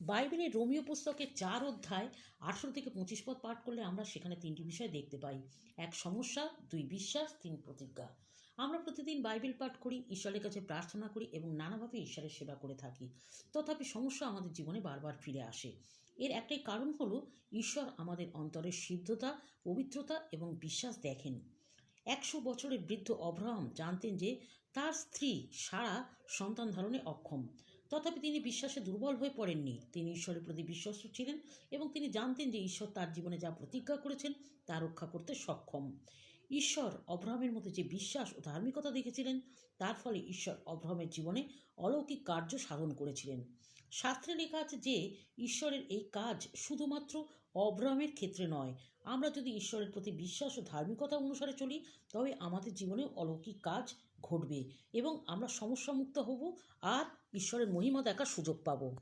বাইবেলের রোমিও পুস্তকের চার অধ্যায় আঠেরো থেকে পঁচিশ পদ পাঠ করলে আমরা সেখানে তিনটি বিষয় দেখতে পাই। এক, সমস্যা, দুই, বিশ্বাস, তিন, প্রতিজ্ঞা। আমরা প্রতিদিন বাইবেল পাঠ করি, ঈশ্বরের কাছে প্রার্থনা করি এবং নানাভাবে ঈশ্বরের সেবা করে থাকি। তথাপি সমস্যা আমাদের জীবনে বারবার ফিরে আসে। এর একটাই কারণ হলো, ঈশ্বর আমাদের অন্তরের সিদ্ধতা, পবিত্রতা এবং বিশ্বাস দেখেন। একশো বছরের বৃদ্ধ অব্রাহাম জানতেন যে তার স্ত্রী সারা সন্তান ধারণে অক্ষম। তথাপি তিনি বিশ্বাসে দুর্বল হয়ে পড়েননি। তিনি ঈশ্বরের প্রতি বিশ্বস্ত ছিলেন এবং তিনি জানতেন যে ঈশ্বর তার জীবনে যা প্রতিজ্ঞা করেছেন তা রক্ষা করতে সক্ষম। ঈশ্বর অব্রাহামের মধ্যে যে বিশ্বাস ও ধার্মিকতা দেখেছিলেন, তার ফলে ঈশ্বর অব্রাহামের জীবনে অলৌকিক কার্য সাধন করেছিলেন। শাস্ত্রে লেখা আছে যে, ঈশ্বরের এই কাজ শুধুমাত্র অব্রাহামের ক্ষেত্রে নয়। আমরা যদি ঈশ্বরের প্রতি বিশ্বাস ও ধার্মিকতা অনুসারে চলি, তবে আমাদের জীবনে অলৌকিক কাজ ঘটবে এবং আমরা সমস্যামুক্ত হব আর ঈশ্বরের মহিমা দেখার সুযোগ পাবো।